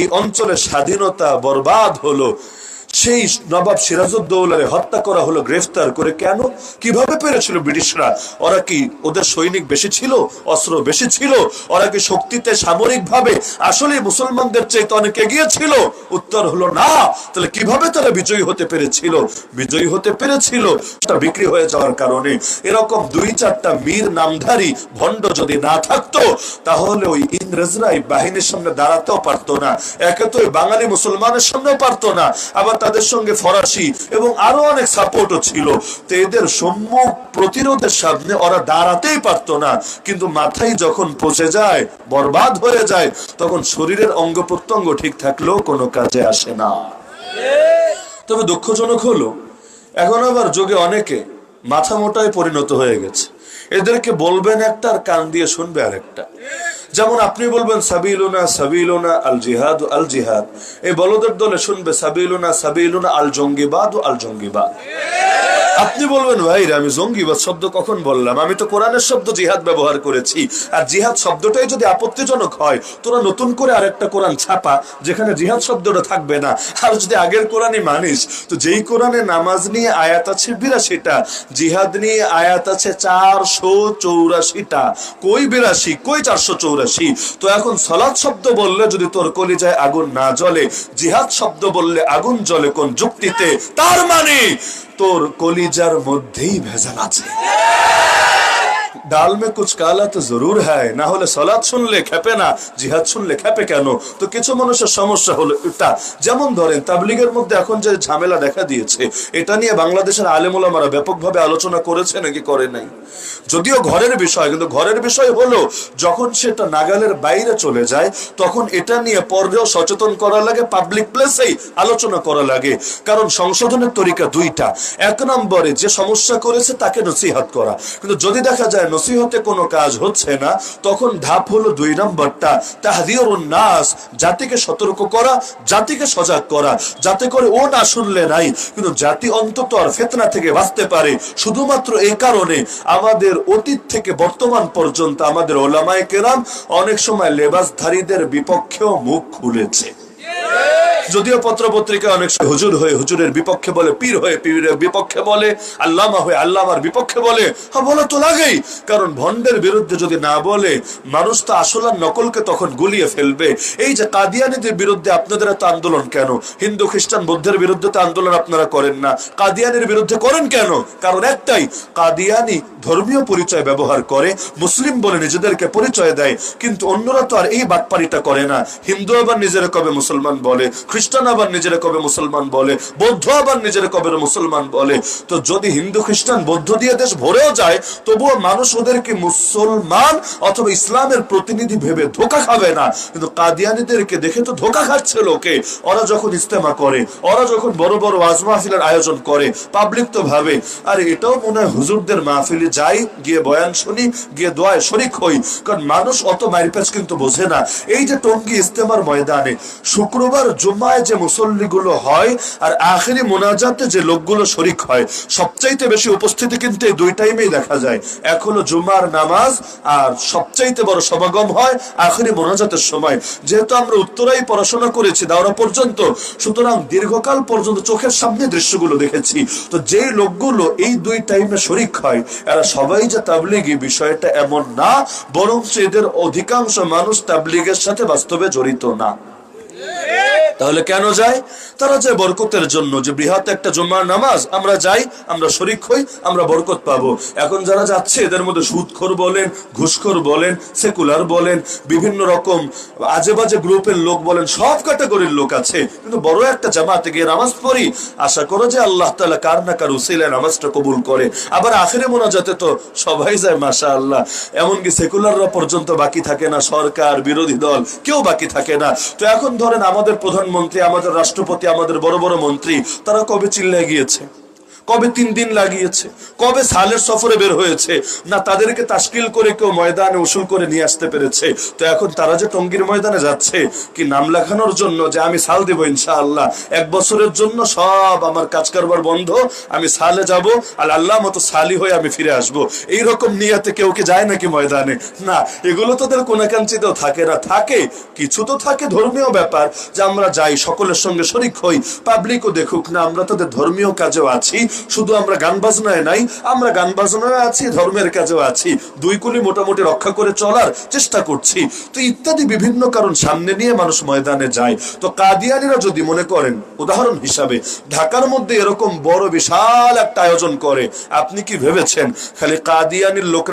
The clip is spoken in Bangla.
এই অঞ্চলের স্বাধীনতা বরবাদ হলো। সেই নবাব সিরাজউদ্দৌলারে হত্যা করা হলো, গ্রেফতার করে কেন? কীভাবে পেরেছিল ব্রিটিশরা? ওরা কি ওদের সৈনিক বেশি ছিল? অস্ত্র বেশি ছিল? ওরা কি শক্তিতে সামরিক ভাবে আসলে মুসলমানদের চাইতে অনেক এগিয়ে ছিল? উত্তর হলো না। তাহলে কীভাবে তারা বিজয়ী হতে পেরেছিল? বিজয়ী হতে পেরেছিল তা বিক্রি হয়ে যাওয়ার কারণে। এরকম দুই চারটা মীর নামধারী ভণ্ড যদি না থাকতো, তাহলে ওই ইংরেজরাই বাহিনীর সামনে দাঁড়াতেও পারতো না। একে তো ওই বাঙালি মুসলমানের সামনেও পারতো না। আবার তাদের সঙ্গে ফরাসি এবং আরও অনেক সাপোর্টও ছিল। তো এদের সম্মুখ প্রতিরোধের সামনে ওরা দাঁড়াতেই পারতো না। কিন্তু মাথায় যখন পচে যায়, বরবাদ হয়ে যায়, তখন শরীরের অঙ্গ প্রত্যঙ্গ ঠিক থাকলেও কোনো কাজে আসে না। তবে দুঃখজনক হলো, এখন আবার যোগে অনেকে মাথা মোটায় পরিণত হয়ে গেছে। এদেরকে বলবেন একটা আর কান দিয়ে শুনবে আরেকটা। যেমন আপনি বলবেন, সাবিলোনা সাবিলোনা আল জিহাদ আল জিহাদ এই বলদের দলে শুনবে, সাবিলোনা সাবিলোনা আল জঙ্গিবাদ ও আল জঙ্গিবাদ আপনি বলবেন, ভাই, আমি জঙ্গিবাদ শব্দ কখন বললাম? আমি তো কোরআনের শব্দ জিহাদ ব্যবহার করেছি। আর জিহাদ শব্দটাই যদি আপত্তিজনক হয়, তোরা নতুন করে আরেকটা কোরআন ছাপা, যেখানে জিহাদ শব্দটা থাকবে না, আর যদি আগের কোরআনই মানিস, তো যেই কোরআনে নামাজ নিয়ে আয়াত আছে বিরাশিটা, জিহাদ নিয়ে আয়াত আছে চারশো চৌরাশিটা। কই বিরাশি? কই চারশো চৌরাশি? তো এখন সলাৎ শব্দ বললে যদি তোর কলিজায় আগুন না জ্বলে, জিহাদ শব্দ বললে আগুন জ্বলে কোন যুক্তিতে? তার মানে তোর কলিজার মধ্যেই ভেজাল আছে। ডাল মে কুছ কালা তো জরুর হ্যায় না হলে সলাদ শুনলে খেপে না জিহাদ শুনলে খেপে কেন তো কিছু মানুষের সমস্যা হলো এটা যেমন ধরেন তাবলিগের মধ্যে এখন যে ঝামেলা দেখা দিয়েছে এটা নিয়ে বাংলাদেশের আলেমুলামারা ব্যাপকভাবে আলোচনা করেছে নাকি করে নাই যদিও ঘরের বিষয়, কিন্তু ঘরের বিষয় হলো, যখন সেটা নাগালের বাইরে চলে যায়, তখন এটা নিয়ে পরেও সচেতন করা লাগে পাবলিক প্লেসেই আলোচনা করা লাগে। কারণ সংশোধনের তরিকা দুইটা। এক নম্বরে যে সমস্যা করেছে তাকে নসিহাত করা। কিন্তু যদি দেখা যায় নসিহতে কোনো কাজ হচ্ছে না, তখন ধাপ হলো দুই নম্বরটা তাহদিয়রুন নাস, জাতিকে সতর্ক করা, জাতিকে সজাগ করা। যাতে করে ও না শুনলে নাই, কিন্তু জাতি অন্তত আর ফেতনা থেকে বাঁচতে পারে। শুধুমাত্র এই কারণে আমাদের অতীত থেকে বর্তমান পর্যন্ত আমাদের ওলামায়ে কেরাম অনেক সময় লেবাসধারীদের বিপক্ষেও মুখ খুলেছে। যদিও পত্র পত্রিকা অনেক হুজুর হয়ে হুজুরের বিপক্ষে বলে, পীর হয়ে পীরের বিপক্ষে বলে, আল্লামা হয়ে আল্লামার বিপক্ষে বলে হ্যাঁ বলা তো লাগেই। কারণ ভন্ডের বিরুদ্ধে যদি না বলে, মানুষ তো আসল আর নকলকে তখন গুলিয়ে ফেলবে। এই যে কাদিয়ানিদের বিরুদ্ধে আপনাদের এত আন্দোলন কেন? হিন্দু, খ্রিস্টান, বৌদ্ধের বিরুদ্ধে তো আন্দোলন আপনারা করেন না। কাদিয়ানির বিরুদ্ধে করেন কেন? কারণ একটাই, কাদিয়ানি ধর্মীয় পরিচয় ব্যবহার করে, মুসলিম বলে নিজেদেরকে পরিচয় দেয়, কিন্তু অন্যরা তো আর এই বাটপারিটা করে না। হিন্দু আবার নিজেরা কবে মুসলমান বলে? খ্রিস্টান আবার নিজেরা কবে মুসলমান বলে, বৌদ্ধ আবার নিজেরা কবে মুসলমান বলে? তো যদি হিন্দু, খ্রিস্টান, বৌদ্ধ দিয়ে দেশ ভরেও যায়, তবুও মানুষ ওদেরকে মুসলমান অথবা ইসলামের প্রতিনিধি ভেবে ধোকা খাবে না? কিন্তু কাদিয়ানিদেরকে দেখে তো ধোকা খাচ্ছে লোকে। ওরা যখন ইস্তেমা করে, ওরা যখন বড় বড় ওয়াজ মাহফিলের আয়োজন করে পাবলিক তো ভাবে, আর এটাও মনে হয় হুজুরদের মাহফিলে যাই, গিয়ে বয়ান শুনি, গিয়ে দোয়ায় শরিক হই। কারণ মানুষ অত মাইরপ্যাচ কিন্তু বোঝে না। এই যে টঙ্গি ইস্তেমার ময়দানে শুক্রবার জুম্মায় যে মুসল্লিগুলো হয় আর আখেরি মোনাজাতে যে লোকগুলো শরিক হয়, সবচাইতে বেশি উপস্থিতি কিন্তু এই দুই টাইমেই দেখা যায়। এক হলো জুমার নামাজ, আর সবচাইতে বড় সমাগম হয় আখেরি মোনাজাতের সময়। যেহেতু আমরা উত্তরাই পড়াশোনা করেছি দাওরা পর্যন্ত, সুতরাং দীর্ঘকাল পর্যন্ত চোখের সামনে দৃশ্যগুলো দেখেছি। তো যেই লোকগুলো এই দুই টাইমে শরিক হয়, এরা সবাই যে তাবলিগি বিষয়টা এমন না বরং এদের অধিকাংশ মানুষ তাবলিগের সাথে বাস্তবে জড়িত না। তাহলে কেন যায়? তারা যায় বরকতের জন্য, যে বৃহৎ একটা জুম্মার নামাজ, আমরা যাই, আমরা শরিক হই, আমরা বরকত পাবো। এখন যারা যাচ্ছে, এদের মধ্যে সুদখোর বলেন, ঘুষখোর বলেন, সেকুলার বলেন, বিভিন্ন রকম আজে বাজে গ্রুপের লোক বলেন, সব ক্যাটাগরির লোক আছে। কিন্তু বড় একটা জামাতে গিয়ে নামাজ পড়ি, আশা করো যে আল্লাহ তালা কার না কার উসিলে নামাজটা কবুল করে। আবার আখেরে মোনাজাতে তো সবাই যায় মাসা আল্লাহ এমনকি সেকুলাররা পর্যন্ত বাকি থাকে না, সরকার, বিরোধী দল, কেউ বাকি থাকে না। তো এখন ধরেন আমাদের প্রধানমন্ত্রী আমাদের রাষ্ট্রপতি আমাদের বড় বড় মন্ত্রী তারা কবে চিল্লায় গিয়েছে? কবে তিন দিন লাগিয়েছে? কবে সালের সফরে বের হয়েছে? না, তাদেরকে তাস্কিল করে কেউ ময়দানে উসুল করে নিয়ে আসতে পেরেছে। তো এখন তারা যে টঙ্গির ময়দানে যাচ্ছে, কি নাম লেখানোর জন্য যে আমি সাল দেব ইনশাআল্লাহ? এক বছরের জন্য সব আমার কাজ কারবার বন্ধ, আমি সালে যাব আর আল্লাহ মতো সালি হয়ে আমি ফিরে আসব। এই রকম নিয়াতে কেউ কি যায় নাকি ময়দানে? না, এগুলো তোদের কোনাকাঞ্চিতেও থাকে না। থাকে, কিছু তো থাকে ধর্মীয় ব্যাপার, যে আমরা যাই, সকলের সঙ্গে শরিক হই, পাবলিকও দেখুক না, আমরা তাদের ধর্মীয় কাজেও আছি শুধু আমরা গান বাজনায় নাই, আমরা গান বাজনায় আছি, ধর্মের কাজেও আছি। দুই কুলি মোটামুটি রক্ষা করে চলার চেষ্টা করছি। তো ইত্যাদি বিভিন্ন কারণ সামনে নিয়ে মানুষ ময়দানে যায়। তো কাদিয়ানিরা যদি মনে করেন, উদাহরণ হিসাবে, ঢাকার মধ্যে এরকম বড় বিশাল একটা আয়োজন করে, আপনি কি ভেবেছেন? খালি কাদিয়ানির লোক